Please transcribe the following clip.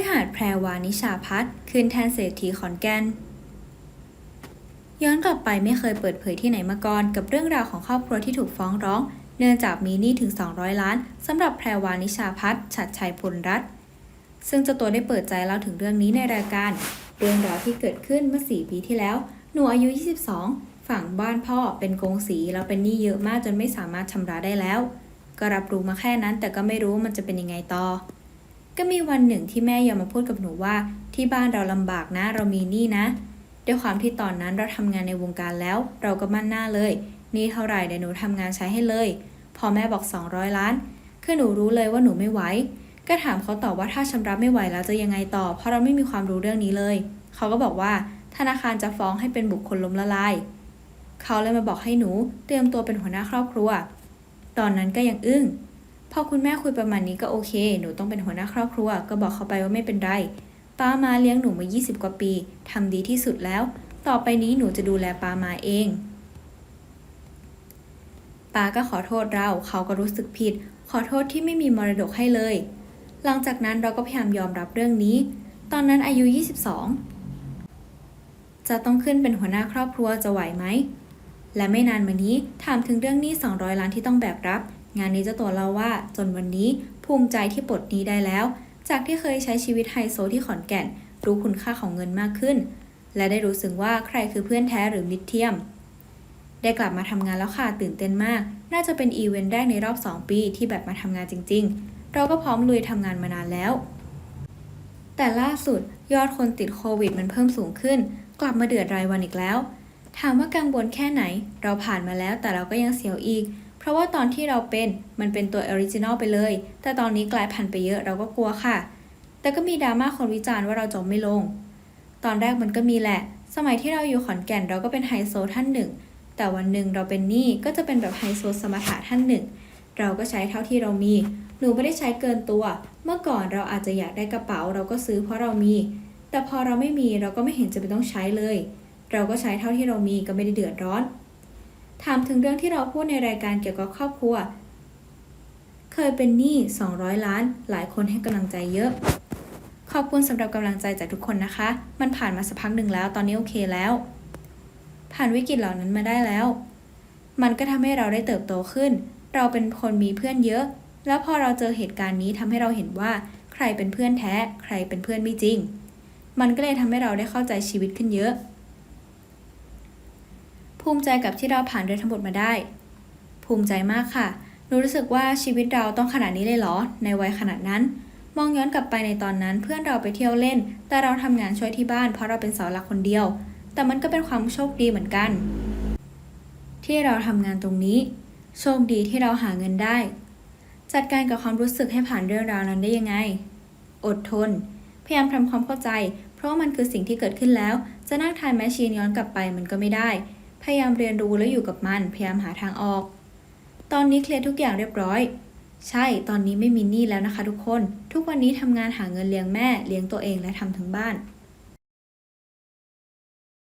ฤหาสแพรวานิชาพัฒน์คืนแทนเศรษฐีขอนแก่นย้อนกลับไปไม่เคยเปิดเผยที่ไหนมาก่อนกับเรื่องราวของครอบครัวที่ถูกฟ้องร้อง เนื่องจากมีหนี้ถึง 200 ล้านสำหรับแพรวานิชาพัฒน์ฉัดชัยพลรัตน์ซึ่งเจ้าตัวได้เปิดใจเล่าถึงเรื่องนี้ในรายการ เรื่องราวที่เกิดขึ้นเมื่อ 4 ปีที่แล้ว หนูอายุ 22 ฝั่งบ้านพ่อเป็นกงสีแล้วเป็นหนี้เยอะมากจนไม่สามารถชำระได้แล้ว ก็รับรู้มาแค่นั้นแต่ก็ไม่รู้มันจะเป็นยังไงต่อ ก็มีวันหนึ่งที่แม่ยอมมาพูดกับหนูว่า ที่บ้านเราลำบากนะ เรามีหนี้นะ ด้วยความที่ตอนนั้นเราทำงานในวงการแล้ว เราก็มั่นหน้าเลยหนี่เท่าไหร่เดี๋ยวหนูทำงานใช้ให้เลย พอแม่บอก 200 ล้าน คือหนูรู้เลยว่าหนูไม่ไหว ก็ถามเขาตอบว่าถ้าชำระไม่ไหวแล้วจะยังไงต่อ เพราะเราไม่มีความรู้เรื่องนี้เลย เขาก็บอกว่าธนาคารจะฟ้องให้เป็นบุคคลล้มละลาย เขาเลยมาบอกให้หนูเตรียมตัวเป็นหัวหน้าครอบครัว ตอนนั้นก็ยังอึ้ง พอคุณแม่คุยประมาณนี้ก็โอเค หนูต้องเป็นหัวหน้าครอบครัว ก็บอกเขาไปว่าไม่เป็นไร ป้ามาเลี้ยงหนูมา 20 กว่าปีทำดีที่สุดแล้ว ต่อไปนี้หนูจะดูแลป้ามาเอง ป้าก็ขอโทษเรา เขาก็รู้สึกผิด ขอโทษที่ไม่มีมรดกให้เลย หลังจากนั้นเราก็พยายามยอมรับเรื่องนี้ ตอนนั้นอายุ 22 จะต้องขึ้นเป็นหัวหน้าครอบครัวจะไหวไหม และไม่นานมานี้ถามถึงเรื่องหนี้ 200 ล้านที่ต้องแบกรับ งานนี้เจ้าตัวเล่าว่าจนวันนี้ภูมิใจที่ปลดหนี้ได้แล้ว จากที่เคยใช้ชีวิตไฮโซที่ขอนแก่น รู้คุณค่าของเงินมากขึ้น และได้รู้สึกว่าใครคือเพื่อนแท้หรือมิตรเทียม ได้กลับมาทำงานแล้วค่ะตื่นเต้นมาก น่าจะเป็นอีเวนต์แรกในรอบ 2 ปีที่แบบมาทำงานจริง ๆ เราก็พร้อมลุยทำงานมานานแล้ว แต่ล่าสุดยอดคนติดโควิดมันเพิ่มสูงขึ้น กลับมาเดือดรายวันอีกแล้ว ถามว่ากังวลแค่ไหน เราผ่านมาแล้วแต่เราก็ยังเสียวอีก เพราะว่าตอนที่เราเป็นมันเป็นตัวออริจินอลไปเลย แต่ตอนนี้กลายพันธุ์ไปเยอะเราก็กลัวค่ะ แต่ก็มีดราม่าคนวิจารณ์ว่าเราจบไม่ลง ตอนแรกมันก็มีแหละ สมัยที่เราอยู่ขอนแก่นเราก็เป็นไฮโซท่านหนึ่ง แต่วันหนึ่งเราเป็นหนี้ก็จะเป็นแบบไฮโซสมถะท่านหนึ่ง เราก็ใช้เท่าที่เรามี หนูไม่ได้ใช้เกินตัว เมื่อก่อนเราอาจจะอยากได้กระเป๋าเราก็ซื้อเพราะเรามี แต่พอเราไม่มีเราก็ไม่เห็นจะเป็นต้องใช้เลย เราก็ใช้เท่าที่เรามีก็ไม่ได้เดือดร้อน ถามถึงเรื่องที่เราพูดในรายการเกี่ยวกับครอบครัว เคยเป็นหนี้ 200 ล้าน หลายคนให้กำลังใจเยอะ ขอบคุณสำหรับกำลังใจจากทุกคนนะคะ มันผ่านมาสักพักหนึ่งแล้ว ตอนนี้โอเคแล้ว ผ่านวิกฤตเหล่านั้นมาได้แล้ว มันก็ทำให้เราได้เติบโตขึ้น เราเป็นคนมีเพื่อนเยอะ แล้วพอเราเจอเหตุการณ์นี้ทำให้เราเห็นว่าใครเป็นเพื่อนแท้ ใครเป็นเพื่อนไม่จริง มันก็เลยทำให้เราได้เข้าใจชีวิตขึ้นเยอะ ภูมิใจกับที่เราผ่านเรื่องทั้งหมดมาได้ ภูมิใจมากค่ะ หนูรู้สึกว่าชีวิตเราต้องขนาดนี้เลยเหรอ ในวัยขนาดนั้น มองย้อนกลับไปในตอนนั้นเพื่อนเราไปเที่ยวเล่น แต่เราทำงานช่วยที่บ้านเพราะเราเป็นเสาหลักคนเดียว แต่มันก็เป็นความโชคดีเหมือนกัน ที่เราทำงานตรงนี้ โชคดีที่เราหาเงินได้ จัดการกับความรู้สึกให้ผ่านเรื่องราวนั้นได้ยังไง อดทน พยายามทำความเข้าใจ เพราะมันคือสิ่งที่เกิดขึ้นแล้ว จะนั่งทายแมชชีนย้อนกลับไปมันก็ไม่ได้ พยายามเรียนรู้แล้วอยู่กับมัน พยายามหาทางออก ตอนนี้เคลียร์ทุกอย่างเรียบร้อย ใช่ ตอนนี้ไม่มีหนี้แล้วนะคะทุกคน ทุกวันนี้ทำงานหาเงินเลี้ยงแม่ เลี้ยงตัวเองและทำทั้งบ้าน